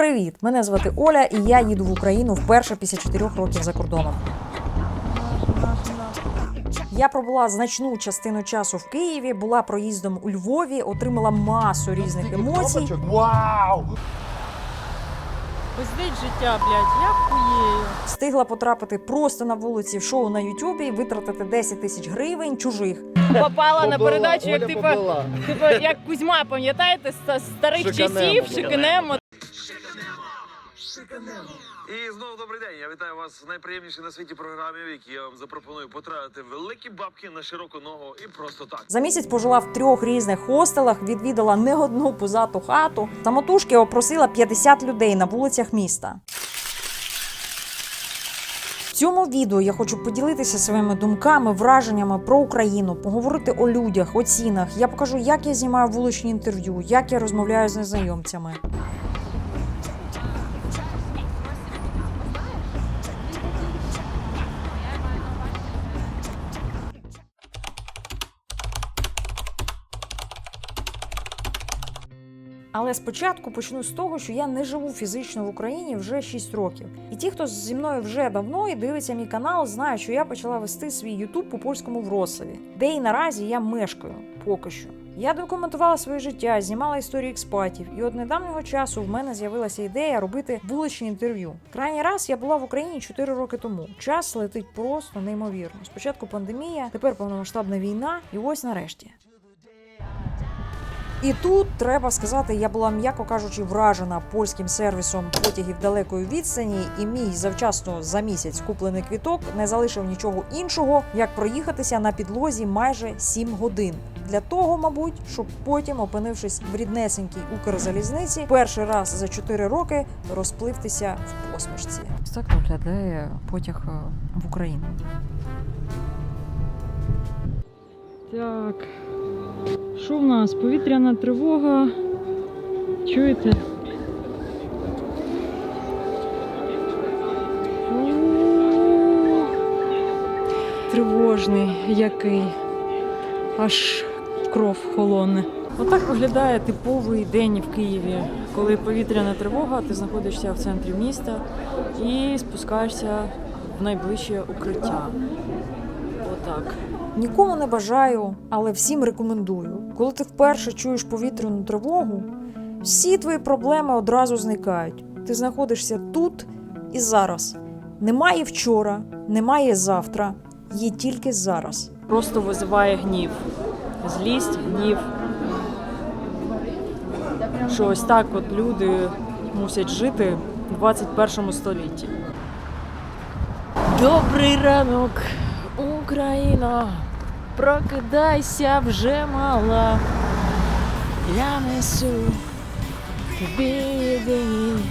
привіт! Мене звати Оля, і я їду в Україну вперше після 4 років за кордоном. Я пробула значну частину часу в Києві, була проїздом у Львові, отримала масу різних емоцій. Вау! Пиздить життя, блядь, я хуєю. Встигла потрапити просто на вулиці в шоу на Ютубі, витратити 10 тисяч гривень чужих. Попала на передачу, як Оля типу, типу, як Кузьма, пам'ятаєте, з старих Шиканемо часів, шиканемо. І знову добрий день. Я вітаю вас в найприємнішій на світі програмі, в якій я вам запропоную потратити великі бабки на широку ногу і просто так. За місяць пожила в трьох різних хостелах, відвідала не одну позату хату. Самотужки опросила 50 людей на вулицях міста. В цьому відео я хочу поділитися своїми думками, враженнями про Україну, поговорити о людях, о цінах. Я покажу, як я знімаю вуличні інтерв'ю, як я розмовляю з незнайомцями. Але спочатку почну з того, що я не живу фізично в Україні вже 6 років. І ті, хто зі мною вже давно і дивиться мій канал, знають, що я почала вести свій Ютуб по польському Вроцлаві, де і наразі я мешкаю поки що. Я документувала своє життя, знімала історії експатів, і от недавнього часу в мене з'явилася ідея робити вуличні інтерв'ю. Крайній раз я була в Україні 4 роки тому. Час летить просто неймовірно. Спочатку пандемія, тепер повномасштабна війна, і ось нарешті. І тут треба сказати, я була м'яко кажучи вражена польським сервісом потягів далекої відстані, і мій завчасно за місяць куплений квіток не залишив нічого іншого, як проїхатися на підлозі майже 7 годин. Для того, мабуть, щоб потім, опинившись в ріднесенькій Укрзалізниці, перший раз за 4 роки розпливтися в посмішці. Ось так виглядає потяг е, в Україну. Так. Що в нас? Повітряна тривога. Чуєте? Тривожний який. Аж кров холоне. Отак виглядає типовий день в Києві, коли повітряна тривога, ти знаходишся в центрі міста і спускаєшся в найближче укриття. Отак. Нікому не бажаю, але всім рекомендую. Коли ти вперше чуєш повітряну тривогу, всі твої проблеми одразу зникають. Ти знаходишся тут і зараз. Немає вчора, немає завтра, є тільки зараз. просто визиває гнів. Злість, гнів. Що ось так от люди мусять жити в 21 столітті. Добрий ранок, Україна! Прокидайся вже мала. Я несу тобі єдині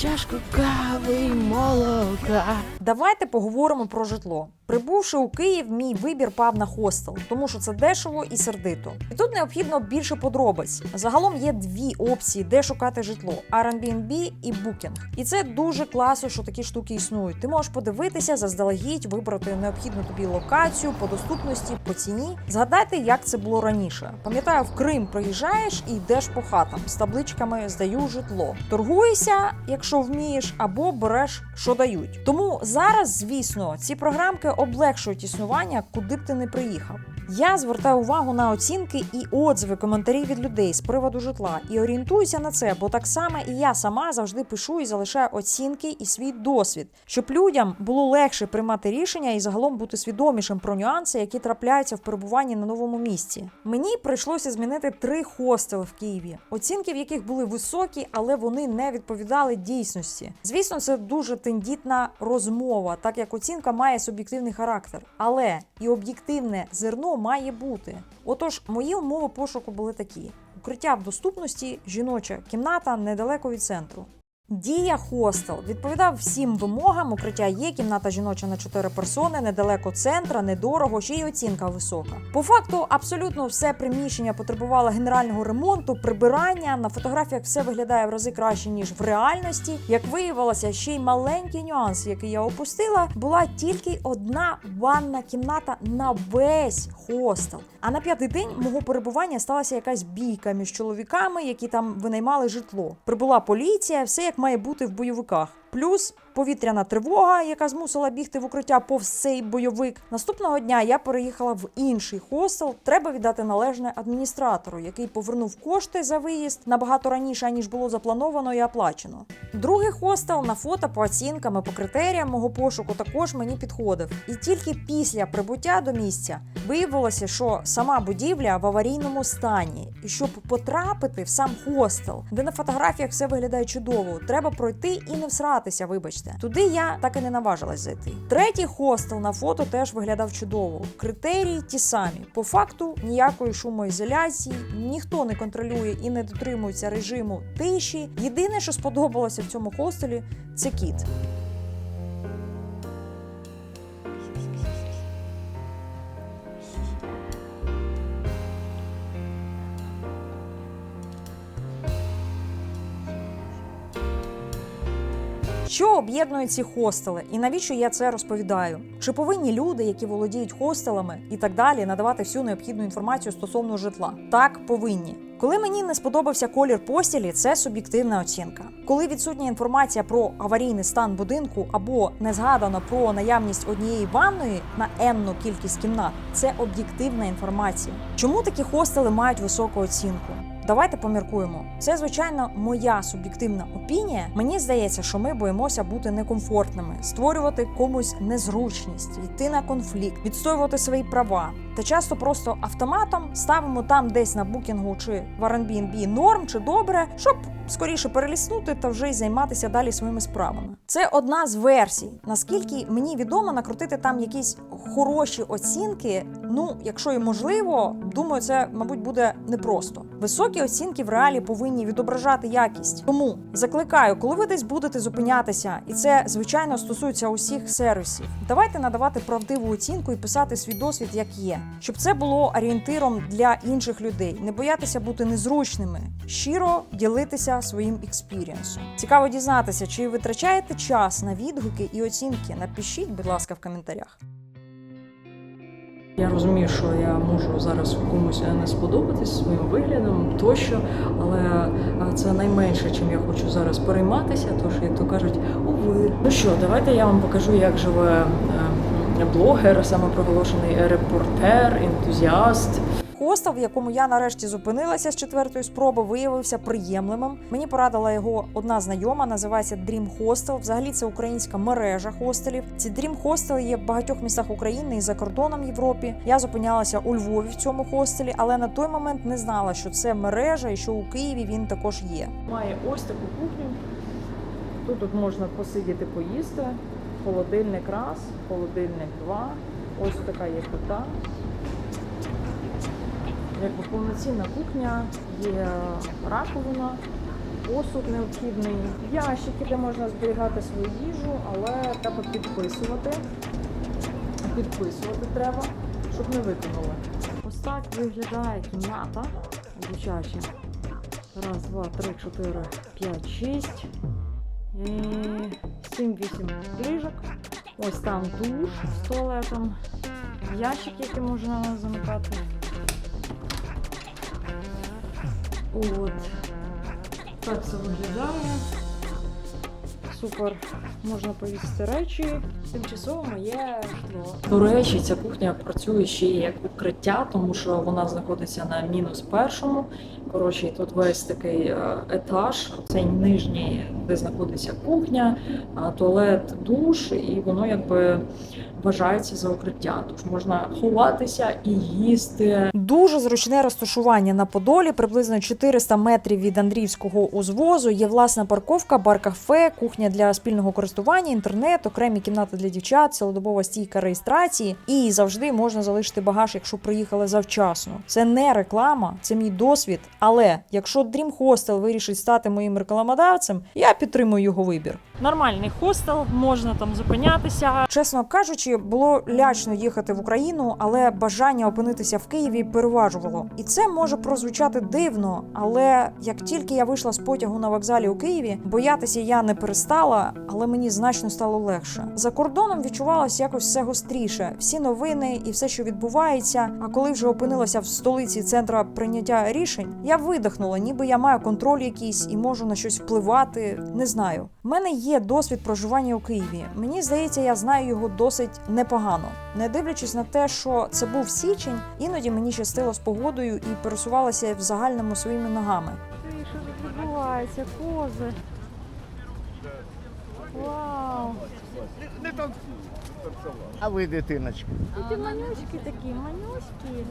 чашку кави й молока. Давайте поговоримо про житло. Прибувши у Київ, мій вибір пав на хостел, тому що це дешево і сердито. І тут необхідно більше подробиць. Загалом є дві опції, де шукати житло: Airbnb і Booking. І це дуже класно, що такі штуки існують. Ти можеш подивитися заздалегідь, вибрати необхідну тобі локацію по доступності, по ціні. Згадайте, як це було раніше. Пам'ятаю, в Крим приїжджаєш і йдеш по хатам з табличками Здаю житло. Торгуєшся, якщо вмієш, або береш, що дають. Тому зараз, звісно, ці програмки облегшують існування, куди б ти не приїхав. Я звертаю увагу на оцінки і отзиви, коментарі від людей з приводу житла і орієнтуюся на це, бо так само і я сама завжди пишу і залишаю оцінки і свій досвід, щоб людям було легше приймати рішення і загалом бути свідомішим про нюанси, які трапляються в перебуванні на новому місці. Мені прийшлося змінити три хостели в Києві, оцінки в яких були високі, але вони не відповідали дійсності. Звісно, це дуже тендітна розмова, так як оцінка має суб'єктивний характер, але і об'єктивне зерно має бути. Отож, мої умови пошуку були такі: укриття в доступності, жіноча кімната недалеко від центру. Дія хостел відповідав всім вимогам. Укриття є, кімната жіноча на 4 персони, недалеко центра, недорого, ще й оцінка висока. По факту, абсолютно все приміщення потребувало генерального ремонту, прибирання. На фотографіях все виглядає в рази краще ніж в реальності. Як виявилося, ще й маленький нюанс, який я опустила, була тільки одна ванна кімната на весь хостел. А на п'ятий день мого перебування сталася якась бійка між чоловіками, які там винаймали житло. Прибула поліція, все як має бути в бойовиках. Плюс повітряна тривога, яка змусила бігти в укриття повз цей бойовик. Наступного дня я переїхала в інший хостел. Треба віддати належне адміністратору, який повернув кошти за виїзд набагато раніше, аніж було заплановано і оплачено. Другий хостел на фото по оцінкам і по критеріям мого пошуку також мені підходив. І тільки після прибуття до місця виявилося, що сама будівля в аварійному стані. І щоб потрапити в сам хостел, де на фотографіях все виглядає чудово, треба пройти і не всратися. Вибачте, туди я так і не наважилась зайти. Третій хостел на фото теж виглядав чудово. Критерії ті самі. По факту ніякої шумоізоляції, ніхто не контролює і не дотримується режиму тиші. Єдине, що сподобалося в цьому хостелі, це кіт. Що об'єднує ці хостели, і навіщо я це розповідаю? Чи повинні люди, які володіють хостелами і так далі, надавати всю необхідну інформацію стосовно житла? Так, повинні. Коли мені не сподобався колір постілі, це суб'єктивна оцінка. Коли відсутня інформація про аварійний стан будинку або не згадано про наявність однієї ванної на енну кількість кімнат, це об'єктивна інформація. Чому такі хостели мають високу оцінку? Давайте поміркуємо. Це, звичайно, моя суб'єктивна опінія. Мені здається, що ми боїмося бути некомфортними, створювати комусь незручність, йти на конфлікт, відстоювати свої права. Та часто просто автоматом ставимо там десь на букінгу чи в Airbnb норм чи добре, щоб скоріше переліснути та вже й займатися далі своїми справами. Це одна з версій. Наскільки мені відомо, накрутити там якісь хороші оцінки. Ну, якщо і можливо, думаю, це мабуть буде непросто. Високі оцінки в реалі повинні відображати якість. Тому закликаю, коли ви десь будете зупинятися, і це звичайно стосується усіх сервісів. Давайте надавати правдиву оцінку і писати свій досвід як є, щоб це було орієнтиром для інших людей. Не боятися бути незручними, щиро ділитися своїм експірієнсом. Цікаво дізнатися, чи витрачаєте час на відгуки і оцінки. Напишіть, будь ласка, в коментарях. Я розумію, що я можу зараз комусь не сподобатись своїм виглядом тощо, але е, це найменше, чим я хочу зараз перейматися. Тож, як то кажуть, уви. Ну що, давайте я вам покажу, як живе е, блогер, самопроголошений репортер, ентузіаст. Хостел, в якому я нарешті зупинилася з четвертої спроби, виявився приємним. Мені порадила його одна знайома, називається Dream Hostel. Взагалі це українська мережа хостелів. Ці Dream Hostel є в багатьох містах України і за кордоном Європі. Я зупинялася у Львові в цьому хостелі, але на той момент не знала, що це мережа і що у Києві він також є. Має ось таку кухню. Тут, тут можна посидіти, поїсти. Холодильник раз, холодильник два. Ось така є плита. Якби повноцінна кухня, є раковина, посуд необхідний, ящики, де можна зберігати свою їжу, але треба підписувати. Підписувати треба, щоб не викинули. Ось так виглядає кімната дитяча. Раз, два, три, чотири, п'ять, шість. І сім, вісім ліжок. Ось там душ з туалетом. Ящик, який можна замикати. От. Так це виглядає. Супер. Можна повісити речі. Тимчасово моє житло. До речі, ця кухня працює ще як укриття, тому що вона знаходиться на мінус першому. Коротше, тут весь такий е, етаж, цей нижній, де знаходиться кухня, туалет, душ, і воно якби вважається за укриття. Тож можна ховатися і їсти. Дуже зручне розташування на Подолі, приблизно 400 метрів від Андріївського узвозу. Є власна парковка, бар-кафе, кухня для спільного користування, інтернет, окремі кімнати для дівчат, цілодобова стійка реєстрації, і завжди можна залишити багаж, якщо приїхали завчасно. Це не реклама, це мій досвід. Але якщо Dream Hostel вирішить стати моїм рекламодавцем, я підтримую його вибір. Нормальний хостел, можна там зупинятися. Чесно кажучи, було лячно їхати в Україну, але бажання опинитися в Києві переважувало. І це може прозвучати дивно, але як тільки я вийшла з потягу на вокзалі у Києві, боятися я не перестала, але мені значно стало легше. За кордоном відчувалось якось все гостріше, всі новини і все, що відбувається. А коли вже опинилася в столиці центра прийняття рішень, я видихнула, ніби я маю контроль якийсь і можу на щось впливати. Не знаю. У мене є досвід проживання у Києві. Мені здається, я знаю його досить непогано. Не дивлячись на те, що це був січень, іноді мені щастило з погодою і пересувалася в загальному своїми ногами. Що тут відбувається? Кози. Вау! А ви, дитиночка? Ти манюськи такі, манюськи.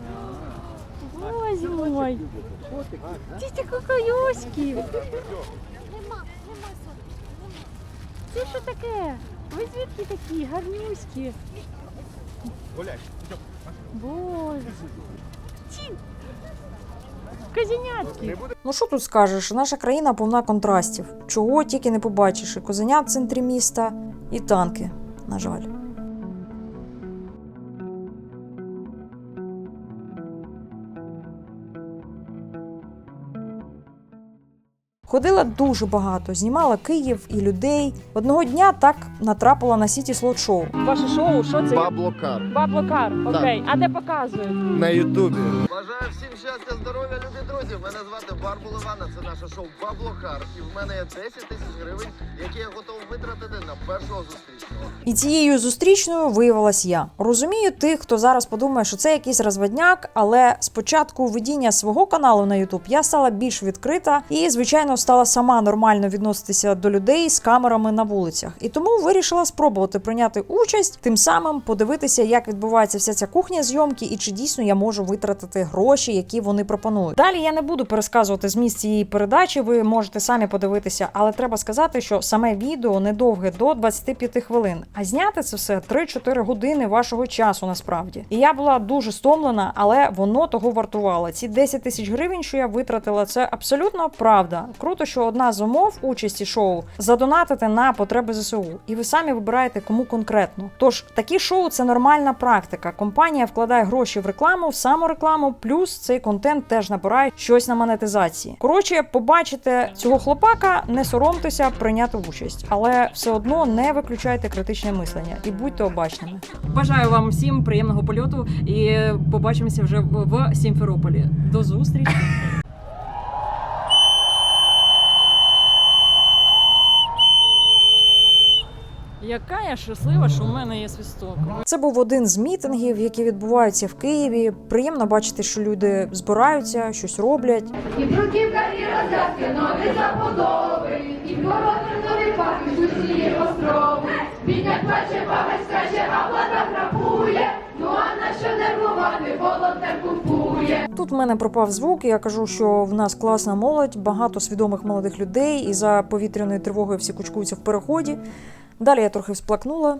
Боже мой. Ти такі Це що таке? Ви звідки такі гарнюські? Боже. Ті. Козінятки. Ну що тут скажеш? Наша країна повна контрастів. Чого тільки не побачиш. І козенят в центрі міста, і танки, на жаль. Ходила дуже багато, знімала Київ і людей. Одного дня так натрапила на сіті слот шоу. Ваше шоу, що це? Баблокар Баблокар. Окей. А де показують? на Ютубі. Бажаю всім щастя, здоров'я, любі друзі. Мене звати Барбул Івана. Це наше шоу Баблокар. І в мене є 10 тисяч гривень, які я готовий витратити на першого зустрічного. І цією зустрічною виявилась я. Розумію тих, хто зараз подумає, що це якийсь розводняк, але спочатку ведіння свого каналу на YouTube я стала більш відкрита і, звичайно, стала сама нормально відноситися до людей з камерами на вулицях. І тому вирішила спробувати прийняти участь, тим самим подивитися, як відбувається вся ця кухня зйомки і чи дійсно я можу витратити гроші, які вони пропонують. Далі я не буду пересказувати зміст цієї передачі. Ви можете самі подивитися, але треба сказати, що саме відео недовге до 25 хвилин. А зняти це все 3-4 години вашого часу насправді. І я була дуже стомлена, але воно того вартувало. Ці 10 тисяч гривень, що я витратила, це абсолютно правда. Круто, що одна з умов участі шоу задонатити на потреби ЗСУ, і ви самі вибираєте кому конкретно. Тож такі шоу це нормальна практика. Компанія вкладає гроші в рекламу, в саморекламу, плюс цей контент теж набирає щось на монетизації. Коротше, побачите цього хлопака, не соромтеся прийняти участь, але все одно не виключайте критичне мислення і будьте обачними. Бажаю вам всім приємного польоту і побачимося вже в Сімферополі. До зустрічі. Яка я щаслива, що в мене є свисток. Це був один з мітингів, які відбуваються в Києві. Приємно бачити, що люди збираються, щось роблять. І бруківка, і роздятки, нові забудови, і короткі нові парки, усі острови. Бідняк плаче, багать скаче, а влада грабує. Ну а на що нервувати, волонтер купує. Тут в мене пропав звук. і Я кажу, що в нас класна молодь, багато свідомих молодих людей, і за повітряною тривогою всі кучкуються в переході. Далі я трохи всплакнула.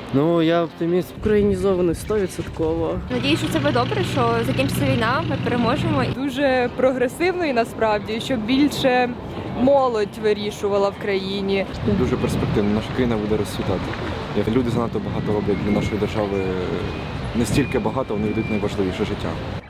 Ну, я оптиміст. Українізований 100%. Надіюсь, що це буде добре, що закінчиться війна, ми переможемо. дуже прогресивної насправді, щоб більше молодь вирішувала в країні. дуже перспективно. Наша країна буде розцвітати. Як люди занадто багато роблять для нашої держави не стільки багато, вони йдуть найважливіше життя.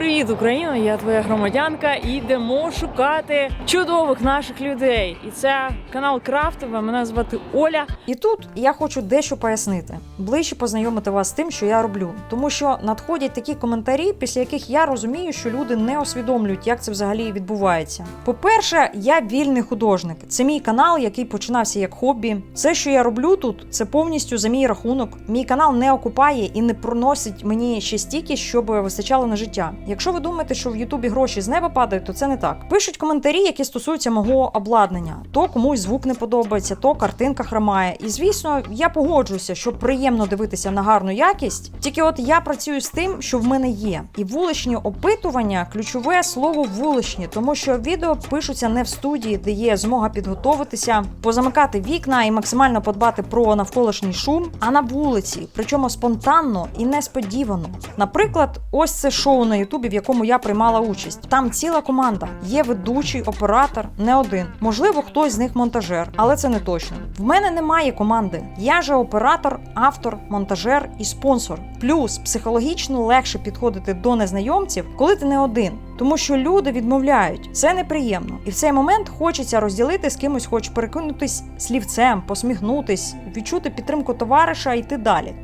Привіт, Україна! Я твоя громадянка. І йдемо шукати чудових наших людей. І це канал Крафтове. Мене звати Оля. І тут я хочу дещо пояснити, ближче познайомити вас з тим, що я роблю. Тому що надходять такі коментарі, після яких я розумію, що люди не усвідомлюють, як це взагалі відбувається. По-перше, я вільний художник. Це мій канал, який починався як хобі. Все, що я роблю тут, це повністю за мій рахунок. Мій канал не окупає і не проносить мені ще стільки, щоб вистачало на життя. Якщо ви думаєте, що в Ютубі гроші з неба падають, то це не так. Пишуть коментарі, які стосуються мого обладнання. То комусь звук не подобається, то картинка хромає. І звісно, я погоджуюся, що приємно дивитися на гарну якість. Тільки от я працюю з тим, що в мене є. І вуличні опитування ключове слово вуличні, тому що відео пишуться не в студії, де є змога підготовитися, позамикати вікна і максимально подбати про навколишній шум, а на вулиці, причому спонтанно і несподівано. Наприклад, ось це шоу на Ютубі, в якому я приймала участь. Там ціла команда. Є ведучий, оператор, не один. Можливо, хтось з них монтажер, але це не точно. В мене немає команди. Я же оператор, автор, монтажер і спонсор. Плюс психологічно легше підходити до незнайомців, коли ти не один. Тому що люди відмовляють, це неприємно, і в цей момент хочеться розділити з кимось, хоч перекинутись слівцем, посміхнутись, відчути підтримку товариша і йти далі.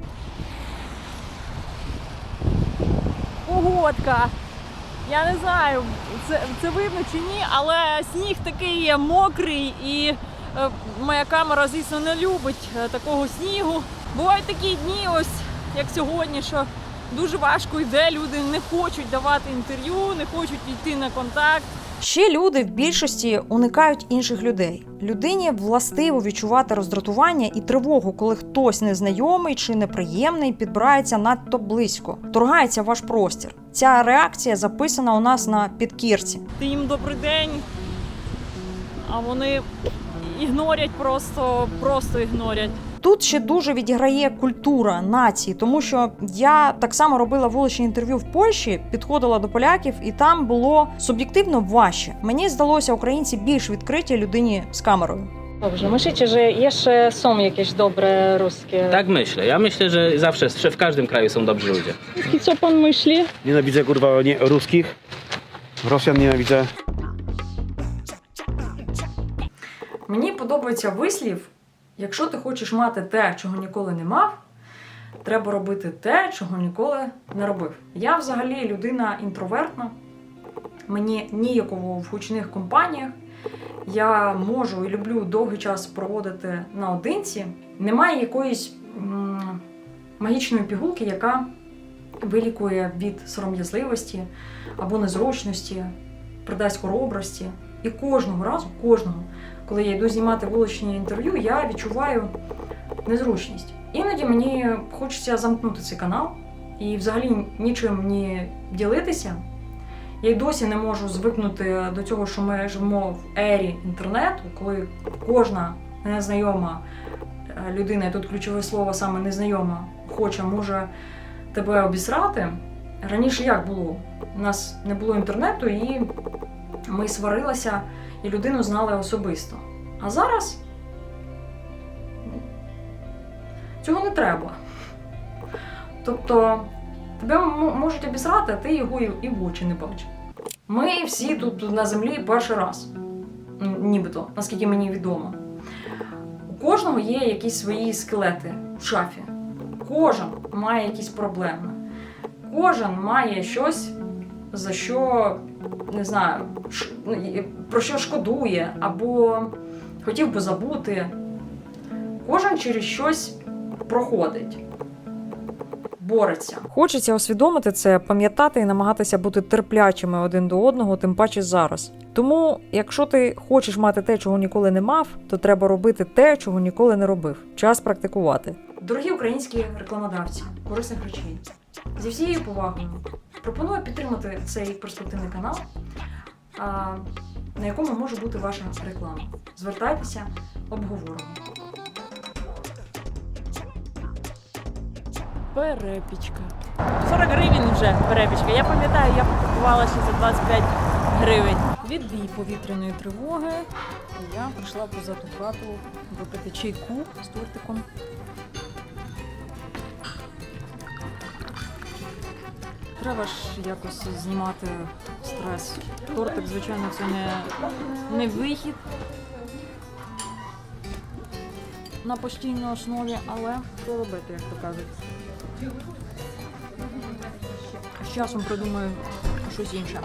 Погодка. Я не знаю, це, це видно чи ні, але сніг такий є мокрий і е, моя камера, звісно, не любить е, такого снігу. Бувають такі дні, ось як сьогодні, що дуже важко йде, люди не хочуть давати інтерв'ю, не хочуть йти на контакт. Ще люди в більшості уникають інших людей. Людині властиво відчувати роздратування і тривогу, коли хтось незнайомий чи неприємний підбирається надто близько, торгається ваш простір. Ця реакція записана у нас на підкірці. Ти їм добрий день, а вони ігнорять просто, просто ігнорять. Тут ще дуже відіграє культура нації, тому що я так само робила вуличні інтерв'ю в Польщі, підходила до поляків, і там було суб'єктивно важче. Mені здалося, українці більш відкриті людині z камерою. Dobrze, myślicie, że jeszcze są jakieś dobre ruskie? Tak myślę. Ja myślę, że zawsze że w każdym kraju są dobrzy ludzie. I co pan myśli? Nienawidzę kurwa nie, ruskich. Rosjan nienawidzę. Мені подобається вислів: якщо ти хочеш мати те, чого ніколи не мав, треба робити те, чого ніколи не робив. Я взагалі людина інтровертна. Мені ніяково в гучних компаніях. Я можу і люблю довгий час проводити наодинці. Немає якоїсь магічної пігулки, яка вилікує від сором'язливості або незручності, придасть хоробрості. І кожного разу, кожного, коли я йду знімати вуличні інтерв'ю, я відчуваю незручність. Іноді мені хочеться замкнути цей канал і взагалі нічим ні ділитися. Я й досі не можу звикнути до цього, що ми живемо в ері інтернету, коли кожна незнайома е, людина, і тут ключове слово саме незнайома, хоче, може тебе обісрати. Раніше як було? У нас не було інтернету, і ми сварилися і людину знали особисто. А зараз цього не треба. Тобто тебе можуть обісрати, а ти його і- в очі не бачиш. Ми всі тут на землі перший раз, нібито, наскільки мені відомо. У кожного є якісь свої скелети в шафі. Кожен має якісь проблеми. Кожен має щось, за що не знаю, ну, про що шкодує, або хотів би забути. Кожен через щось проходить, бореться. Хочеться усвідомити це, пам'ятати і намагатися бути терплячими один до одного, тим паче зараз. Тому, якщо ти хочеш мати те, чого ніколи не мав, то треба робити те, чого ніколи не робив. Час практикувати. Дорогі українські рекламодавці, корисних речей. Зі всією повагою пропоную підтримати цей перспективний канал, на якому може бути ваша реклама. Звертайтеся, обговоримо. Перепічка. 40 гривень вже перепічка. Я пам'ятаю, я купувала ще за 25 гривень. Відбій повітряної тривоги. Я прийшла позаду хату випити чайку з тортиком. Треба ж якось знімати стрес. Тортик, звичайно, це не, не вихід на постійній основі, але що робити, як то кажуть. З часом придумаю щось інше.